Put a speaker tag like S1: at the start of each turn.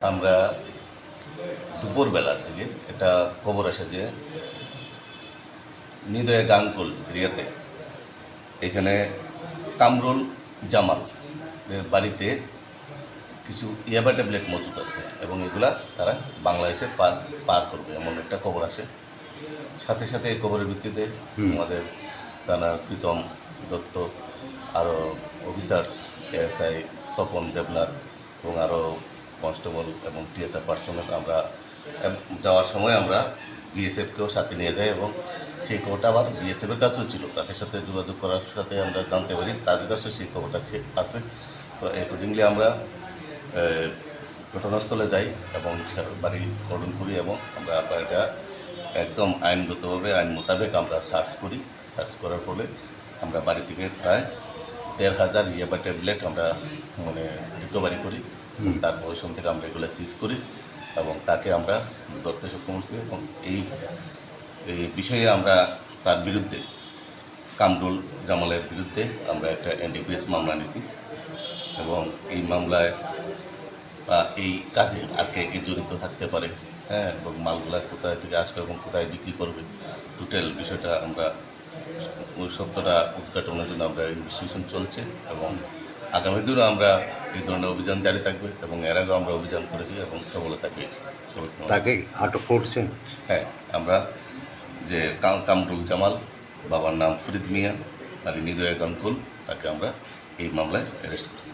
S1: আমরা দুপুরবেলার দিকে একটা খবর আসে যে নিদয়ে গাঙ্কুল এরিয়াতে এখানে কামরুল জামাল বাড়িতে কিছু ইয়াবা ট্যাবলেট মজুদ আছে এবং এগুলা তারা বাংলাদেশে পার পার করবে এমন একটা খবর আসে। সাথে সাথে এই খবরের ভিত্তিতে আমাদের থানা প্রীতম দত্ত আরও অফিসার্স এএসআই তপন দেবনাথ এবং আরও কনস্টেবল এবং টিএসআর পার্সোনাল আমরা যাওয়ার সময় আমরা বিএসএফকেও সাথে নিয়ে যাই এবং সেই খবরটা আবার বিএসএফের কাছেও ছিল। তাদের সাথে যোগাযোগ করার সাথে আমরা জানতে পারি, তাদের কাছেও সেই খবরটা আছে। তো অ্যাকর্ডিংলি আমরা ঘটনাস্থলে যাই এবং বাড়ি গঠন করি এবং আমরা বাড়িটা একদম আইনগতভাবে, আইন মোতাবেক আমরা সার্চ করি। সার্চ করার ফলে আমরা বাড়ি থেকে প্রায় দেড় হাজার ইয়াবা ট্যাবলেট আমরা মানে রিকভারি করি। তার পজিশন থেকে আমরা এগুলো সিজ করি এবং তাকে আমরা ধরতে সক্ষম হচ্ছি এবং এই এই বিষয়ে আমরা তার বিরুদ্ধে কামরুল জামালের বিরুদ্ধে আমরা একটা এনডিপিএস মামলা নিছি এবং এই মামলায় এই কাজে আর কে কে জড়িত থাকতে পারে হ্যাঁ এবং মালগুলা কোথায় থেকে আসবে এবং কোথায় বিক্রি করবে টোটাল বিষয়টা আমরা ওই সত্যটা উদ্ঘাটনের জন্য আমরা ইনভেস্টিগেশন চলছে এবং আগামী দিনও আমরা এই ধরনের অভিযান জারি থাকবে এবং এর আগেও আমরা অভিযান করেছি এবং সফলতা পেয়েছি।
S2: তাকে আটক করছেন?
S1: হ্যাঁ আমরা যে কাম- কামরুল জামাল বাবার নাম ফরিদ মিয়া আর নিদয় গাঙ্কুল তাকে আমরা এই মামলায় অ্যারেস্ট করছি।